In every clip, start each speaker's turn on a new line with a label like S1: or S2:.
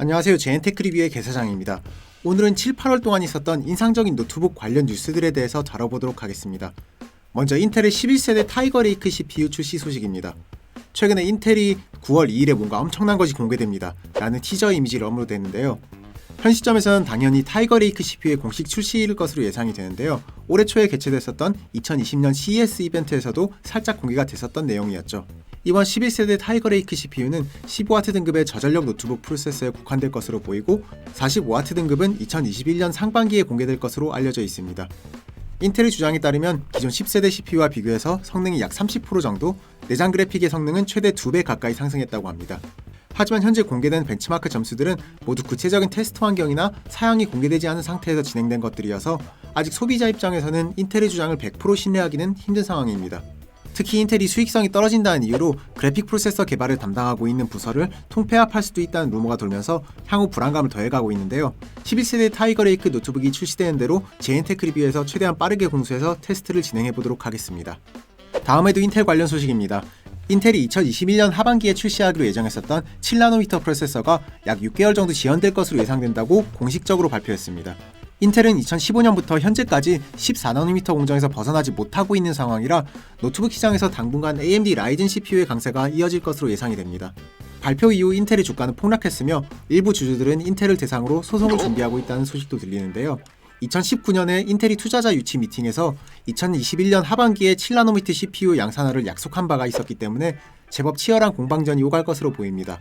S1: 안녕하세요. 제엔테크 리뷰의 개사장입니다. 오늘은 7, 8월 동안 있었던 인상적인 노트북 관련 뉴스들에 대해서 다뤄보도록 하겠습니다. 먼저 인텔의 11세대 타이거 레이크 CPU 출시 소식입니다. 최근에 인텔이 9월 2일에 뭔가 엄청난 것이 공개됩니다. 라는 티저 이미지를 업로드했는데요. 현 시점에서는 당연히 타이거 레이크 CPU의 공식 출시일 것으로 예상이 되는데요. 올해 초에 개최됐었던 2020년 CES 이벤트에서도 살짝 공개가 됐었던 내용이었죠. 이번 11세대 타이거 레이크 CPU는 15W 등급의 저전력 노트북 프로세서에 국한될 것으로 보이고 45W 등급은 2021년 상반기에 공개될 것으로 알려져 있습니다. 인텔의 주장에 따르면 기존 10세대 CPU와 비교해서 성능이 약 30% 정도, 내장 그래픽의 성능은 최대 2배 가까이 상승했다고 합니다. 하지만 현재 공개된 벤치마크 점수들은 모두 구체적인 테스트 환경이나 사양이 공개되지 않은 상태에서 진행된 것들이어서 아직 소비자 입장에서는 인텔의 주장을 100% 신뢰하기는 힘든 상황입니다. 특히 인텔이 수익성이 떨어진다는 이유로 그래픽 프로세서 개발을 담당하고 있는 부서를 통폐합할 수도 있다는 루머가 돌면서 향후 불안감을 더해가고 있는데요. 11세대 타이거 레이크 노트북이 출시되는 대로 제엔테크 리뷰에서 최대한 빠르게 공수해서 테스트를 진행해 보도록 하겠습니다. 다음에도 인텔 관련 소식입니다. 인텔이 2021년 하반기에 출시하기로 예정했었던 7나노미터 프로세서가 약 6개월 정도 지연될 것으로 예상된다고 공식적으로 발표했습니다. 인텔은 2015년부터 현재까지 14나노미터 공정에서 벗어나지 못하고 있는 상황이라 노트북 시장에서 당분간 AMD 라이젠 CPU의 강세가 이어질 것으로 예상이 됩니다. 발표 이후 인텔의 주가는 폭락했으며 일부 주주들은 인텔을 대상으로 소송을 준비하고 있다는 소식도 들리는데요. 2019년에 인텔이 투자자 유치 미팅에서 2021년 하반기에 7나노미터 CPU 양산화를 약속한 바가 있었기 때문에 제법 치열한 공방전이 오갈 것으로 보입니다.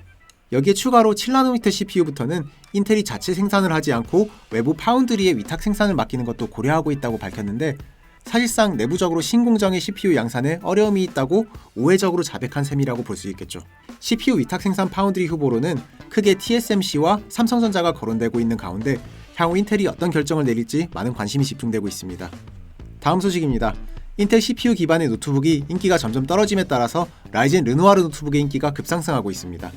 S1: 여기에 추가로 7나노미터 CPU부터는 인텔이 자체 생산을 하지 않고 외부 파운드리에 위탁 생산을 맡기는 것도 고려하고 있다고 밝혔는데 사실상 내부적으로 신공정의 CPU 양산에 어려움이 있다고 우회적으로 자백한 셈이라고 볼 수 있겠죠. CPU 위탁 생산 파운드리 후보로는 크게 TSMC와 삼성전자가 거론되고 있는 가운데 향후 인텔이 어떤 결정을 내릴지 많은 관심이 집중되고 있습니다. 다음 소식입니다. 인텔 CPU 기반의 노트북이 인기가 점점 떨어짐에 따라서 라이젠 르누아르 노트북의 인기가 급상승하고 있습니다.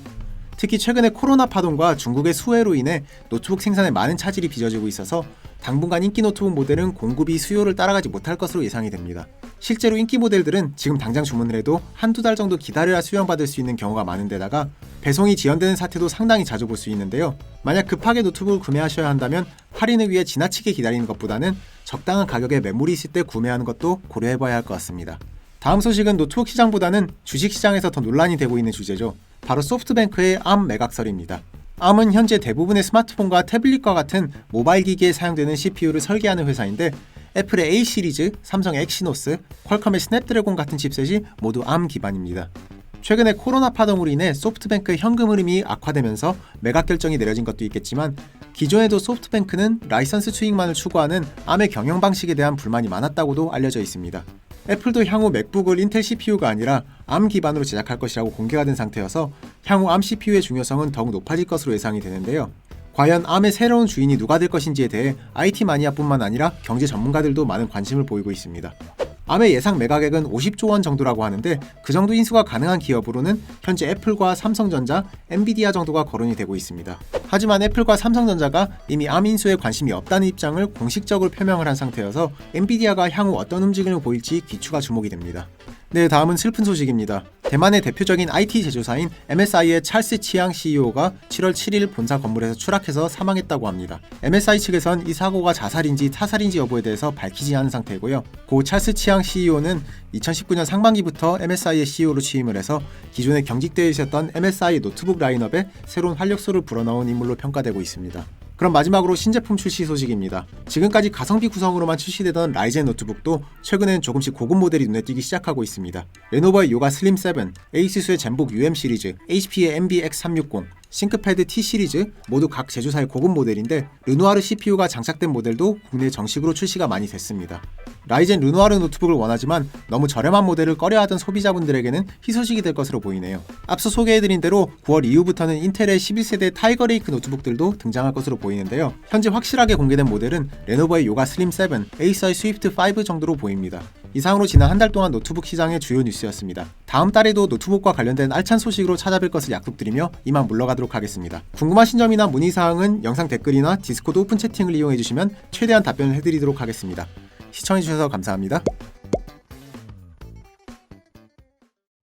S1: 특히 최근에 코로나 파동과 중국의 수해로 인해 노트북 생산에 많은 차질이 빚어지고 있어서 당분간 인기 노트북 모델은 공급이 수요를 따라가지 못할 것으로 예상이 됩니다. 실제로 인기 모델들은 지금 당장 주문을 해도 한두 달 정도 기다려야 수령받을 수 있는 경우가 많은데다가 배송이 지연되는 사태도 상당히 자주 볼 수 있는데요. 만약 급하게 노트북을 구매하셔야 한다면 할인을 위해 지나치게 기다리는 것보다는 적당한 가격에 매물이 있을 때 구매하는 것도 고려해봐야 할 것 같습니다. 다음 소식은 노트북 시장보다는 주식 시장에서 더 논란이 되고 있는 주제죠. 바로 소프트뱅크의 암 매각설입니다. 암은 현재 대부분의 스마트폰과 태블릿과 같은 모바일 기기에 사용되는 CPU를 설계하는 회사인데 애플의 A 시리즈, 삼성의 엑시노스, 퀄컴의 스냅드래곤 같은 칩셋이 모두 암 기반입니다. 최근에 코로나 파동으로 인해 소프트뱅크의 현금 흐름이 악화되면서 매각 결정이 내려진 것도 있겠지만 기존에도 소프트뱅크는 라이선스 수익만을 추구하는 암의 경영 방식에 대한 불만이 많았다고도 알려져 있습니다. 애플도 향후 맥북을 인텔 CPU가 아니라 암 기반으로 제작할 것이라고 공개가 된 상태여서 향후 암 CPU의 중요성은 더욱 높아질 것으로 예상이 되는데요. 과연 암의 새로운 주인이 누가 될 것인지에 대해 IT 마니아뿐만 아니라 경제 전문가들도 많은 관심을 보이고 있습니다. 암의 예상 매각액은 50조 원 정도라고 하는데 그 정도 인수가 가능한 기업으로는 현재 애플과 삼성전자, 엔비디아 정도가 거론이 되고 있습니다. 하지만 애플과 삼성전자가 이미 암 인수에 관심이 없다는 입장을 공식적으로 표명을 한 상태여서 엔비디아가 향후 어떤 움직임을 보일지 기추가 주목이 됩니다. 네, 다음은 슬픈 소식입니다. 대만의 대표적인 IT 제조사인 MSI의 찰스 치앙 CEO가 7월 7일 본사 건물에서 추락해서 사망했다고 합니다. MSI 측에선 이 사고가 자살인지 타살인지 여부에 대해서 밝히지 않은 상태고요. 고 찰스 치앙 CEO는 2019년 상반기부터 MSI의 CEO로 취임을 해서 기존에 경직되어 있었던 MSI 노트북 라인업에 새로운 활력소를 불어넣은 인물로 평가되고 있습니다. 그럼 마지막으로 신제품 출시 소식입니다. 지금까지 가성비 구성으로만 출시되던 라이젠 노트북도 최근엔 조금씩 고급 모델이 눈에 띄기 시작하고 있습니다. 레노버의 요가 슬림 7, 에이시스의 젠북 UM 시리즈, HP의 MBX360, 싱크패드 T 시리즈 모두 각 제조사의 고급 모델인데 르누아르 CPU가 장착된 모델도 국내 정식으로 출시가 많이 됐습니다. 라이젠 르누아르 노트북을 원하지만 너무 저렴한 모델을 꺼려하던 소비자분들에게는 희소식이 될 것으로 보이네요. 앞서 소개해드린 대로 9월 이후부터는 인텔의 11세대 타이거 레이크 노트북들도 등장할 것으로 보이는데요. 현재 확실하게 공개된 모델은 레노버의 요가 슬림 7, 에이서의 스위프트 5 정도로 보입니다. 이상으로 지난 한 달 동안 노트북 시장의 주요 뉴스였습니다. 다음 달에도 노트북과 관련된 알찬 소식으로 찾아뵐 것을 약속드리며 이만 물러가도록 하겠습니다. 궁금하신 점이나 문의사항은 영상 댓글이나 디스코드 오픈 채팅을 이용해주시면 최대한 답변을 해드리도록 하겠습니다. 시청해주셔서 감사합니다.